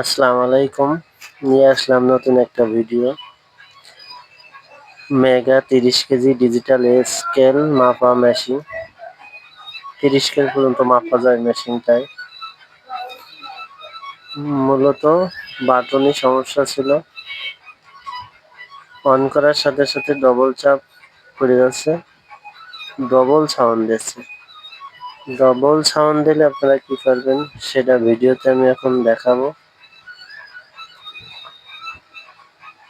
আসসালামু আলাইকুম। নিয়ে আসলাম নতুন একটা ভিডিও। মেগা তিরিশ কেজি ডিজিটাল স্কেল মাপা মেশিন তিরিশ কেজি পর্যন্ত মাপা যায় মেশিনটায় মূলত বাটনই সমস্যা ছিল। অন করার সাথে সাথে ডবল চাপ পড়ে যাচ্ছে। ডবল সাউন্ড দিচ্ছে। ডবল সাউন্ড দিলে আপনারা কি করবেন? সেটা ভিডিওতে আমি এখন দেখাবো।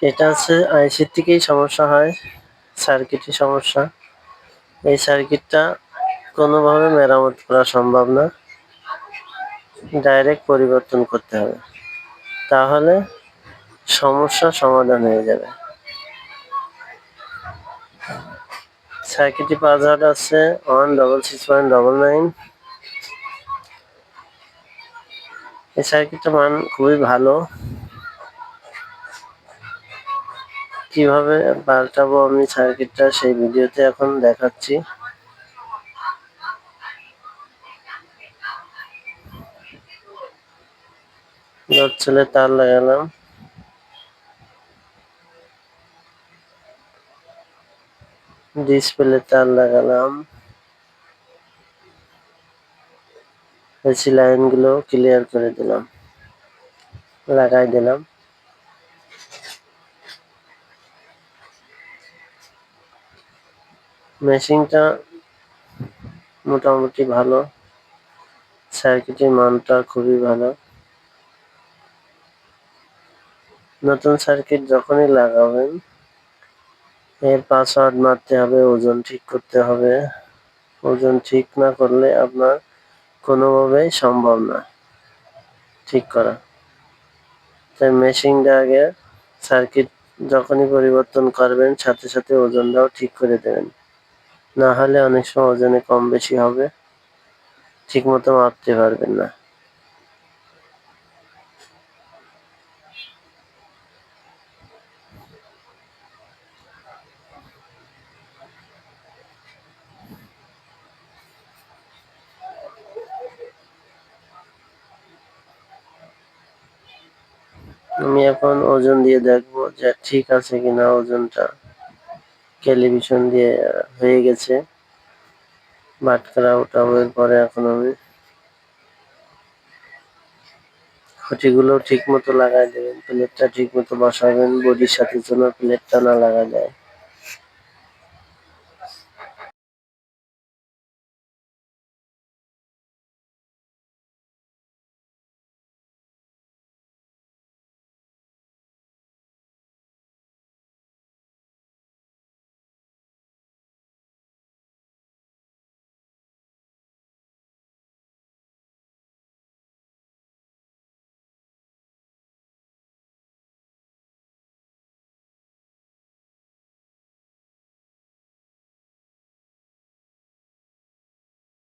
এটা হচ্ছে আইসির থেকেই সমস্যা হয় সার্কিটের সমস্যা। এই সার্কিটটা কোনোভাবে মেরামত করা সম্ভব না। ডাইরেক্ট পরিবর্তন করতে হবে। তাহলে সমস্যা সমাধান হয়ে যাবে। সার্কিটটি পাঁচ হাজার আছে, one double six point double nine. এই সার্কিটটার মান খুবই ভালো। কীভাবে পাল্টাবো আমি সার্কিটটা সেই ভিডিওতে এখন দেখাচ্ছি। লোড তার লাগালাম। ডিসপ্লে তার লাগালাম। এসি লাইনগুলো ক্লিয়ার করে দিলাম। লাগাই দিলাম। মেশিনটা মোটামুটি ভালো। সার্কিটের মানটা খুবই ভালো। নতুন সার্কিট যখনই লাগাবেন, এর পাসওয়ার্ড মারতে হবে, ওজন ঠিক করতে হবে। ওজন ঠিক না করলে আপনার কোনোভাবেই সম্ভব না ঠিক করা। তাই মেশিনটা আগে সার্কিট যখনই পরিবর্তন করবেন, সাথে সাথে ওজনটাও ঠিক করে দেবেন। না হলে অনেক সময় ওজনে কম বেশি হবে। ঠিক মতো মাপতে পারবেন না। আমি এখন ওজন দিয়ে দেখব যে ঠিক আছে কিনা ওজনটা। টেলিভিশন দিয়ে হয়ে গেছে। বাটখারা হয়ে পরে এখন আমি খুঁটিগুলো ঠিক মতো লাগাই দেবেন প্লেটটা ঠিক মতো বসাবেন, বডির সাথে যেন প্লেটটা না লাগা যায়